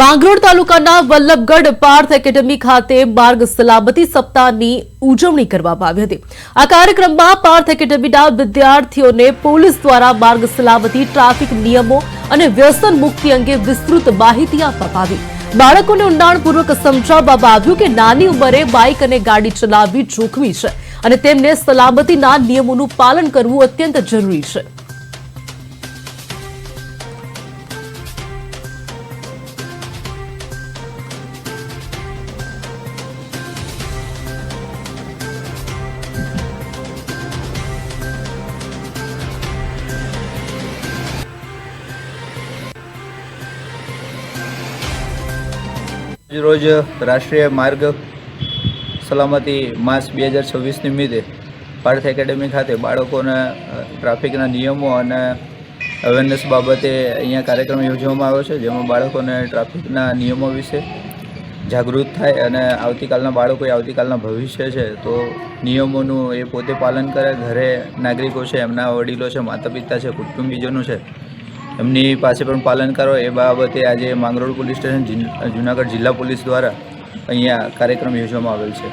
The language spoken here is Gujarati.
માંગરોળ તાલુકાના વલ્લભગઢ પાર્થ એકેડમી ખાતે માર્ગ સલામતી સપ્તાહની ઉજવણી કરવામાં આવી હતી. આ કાર્યક્રમમાં પાર્થ એકેડમીના વિદ્યાર્થીઓને પોલીસ દ્વારા માર્ગ સલામતી, ટ્રાફિક નિયમો અને વ્યસન મુક્તિ અંગે વિસ્તૃત માહિતી આપવામાં આવી. બાળકોને ઊંડાણપૂર્વક સમજાવવામાં આવ્યું કે નાની ઉંમરે બાઇક અને ગાડી ચલાવવી જોખમી છે અને તેમને સલામતીના નિયમોનું પાલન કરવું અત્યંત જરૂરી છે. રોજ રાષ્ટ્રીય માર્ગ સલામતી માસ બે હજાર છવ્વીસ નિમિત્તે પાર્થ એકેડેમી ખાતે બાળકોને ટ્રાફિકના નિયમો અને અવેરનેસ બાબતે અહીંયા કાર્યક્રમ યોજવામાં આવ્યો છે, જેમાં બાળકોને ટ્રાફિકના નિયમો વિશે જાગૃત થાય અને આવતીકાલના બાળકો આવતીકાલના ભવિષ્ય છે, તો નિયમોનું એ પોતે પાલન કરે. ઘરે નાગરિકો છે, એમના વડીલો છે માતા પિતા છે, કુટુંબીજનો છે એમની પાસે પણ પાલન કરો. એ બાબતે આજે માંગરોળ પોલીસ સ્ટેશન જુનાગઢ જિલ્લા પોલીસ દ્વારા અહીંયા કાર્યક્રમ યોજવામાં આવેલ છે.